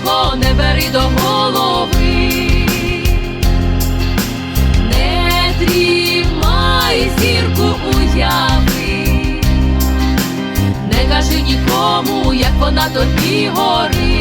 Чужого, не бери до голови, не тримай зірку уяви, не кажи нікому, як вона тобі горить.